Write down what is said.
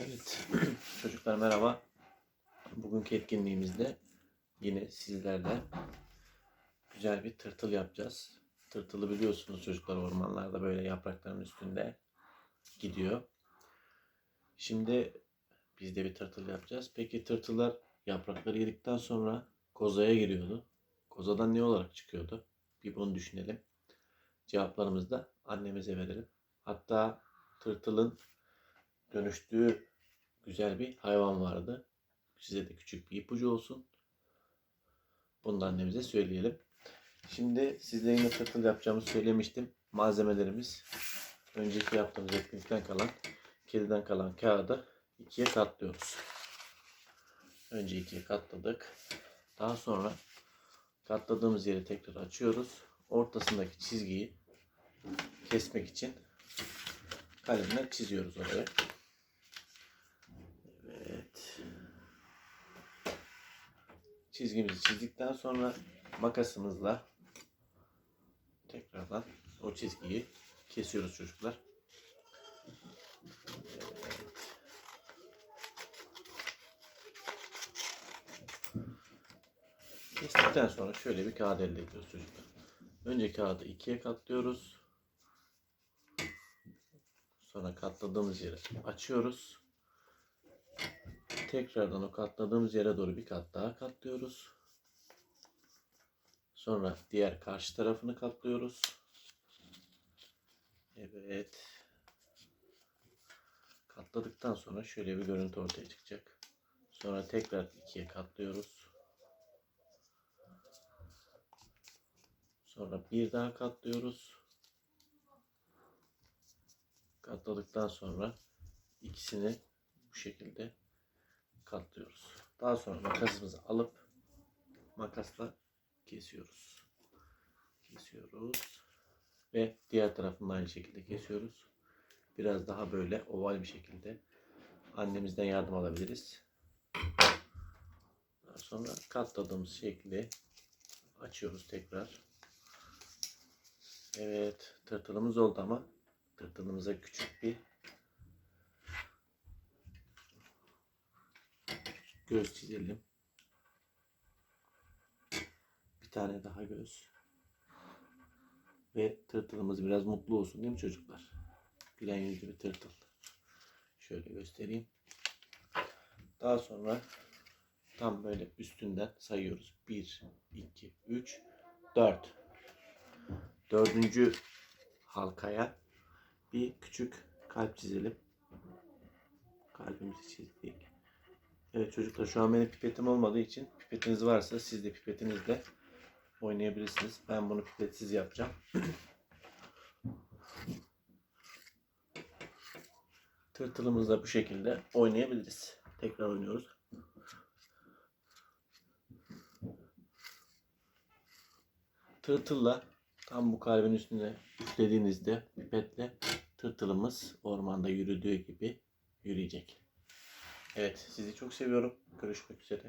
Evet, çocuklar merhaba. Bugünkü etkinliğimizde yine sizlerle güzel bir tırtıl yapacağız. Tırtılı biliyorsunuz çocuklar ormanlarda böyle yaprakların üstünde gidiyor. Şimdi biz de bir tırtıl yapacağız. Peki tırtıllar yaprakları yedikten sonra kozaya giriyordu. Kozadan ne olarak çıkıyordu? Bir bunu düşünelim. Cevaplarımızı da annemize verelim. Hatta tırtılın dönüştüğü güzel bir hayvan vardı. Size de küçük bir ipucu olsun. Bunu da annemize söyleyelim. Şimdi sizlere yine tırtıl yapacağımızı söylemiştim. Malzemelerimiz önceki yaptığımız etkinlikten kalan, kediden kalan kağıdı ikiye katlıyoruz. Önce ikiye katladık. Daha sonra katladığımız yeri tekrar açıyoruz. Ortasındaki çizgiyi kesmek için kalemle çiziyoruz oraya. Evet. Çizgimizi çizdikten sonra makasımızla tekrardan o çizgiyi kesiyoruz çocuklar. Kestikten sonra şöyle bir kağıt elde ediyoruz çocuklar. Önce kağıdı ikiye katlıyoruz. Sonra katladığımız yeri açıyoruz. Tekrardan o katladığımız yere doğru bir kat daha katlıyoruz. Sonra diğer karşı tarafını katlıyoruz. Evet. Katladıktan sonra şöyle bir görüntü ortaya çıkacak. Sonra tekrar ikiye katlıyoruz. Sonra bir daha katlıyoruz. Katladıktan sonra ikisini bu şekilde katlıyoruz. Daha sonra makasımızı alıp makasla kesiyoruz. Kesiyoruz. Ve diğer tarafını aynı şekilde kesiyoruz. Biraz daha böyle oval bir şekilde annemizden yardım alabiliriz. Daha sonra katladığımız şekli açıyoruz tekrar. Evet, tırtılımız oldu ama tırtılımıza küçük bir göz çizelim. Bir tane daha göz. Ve tırtılımız biraz mutlu olsun değil mi çocuklar? Gülen yüzlü bir tırtıl. Şöyle göstereyim. Daha sonra tam böyle üstünden sayıyoruz. 1, 2, 3, 4. Dördüncü halkaya bir küçük kalp çizelim. Kalbimizi çizdik. Evet çocuklar şu an benim pipetim olmadığı için pipetiniz varsa siz de pipetinizle oynayabilirsiniz. Ben bunu pipetsiz yapacağım. Tırtılımızla bu şekilde oynayabiliriz. Tekrar oynuyoruz. Tırtılla tam bu kalbin üstüne üflediğinizde pipetle tırtılımız ormanda yürüdüğü gibi yürüyecek. Evet sizi çok seviyorum. Görüşmek üzere.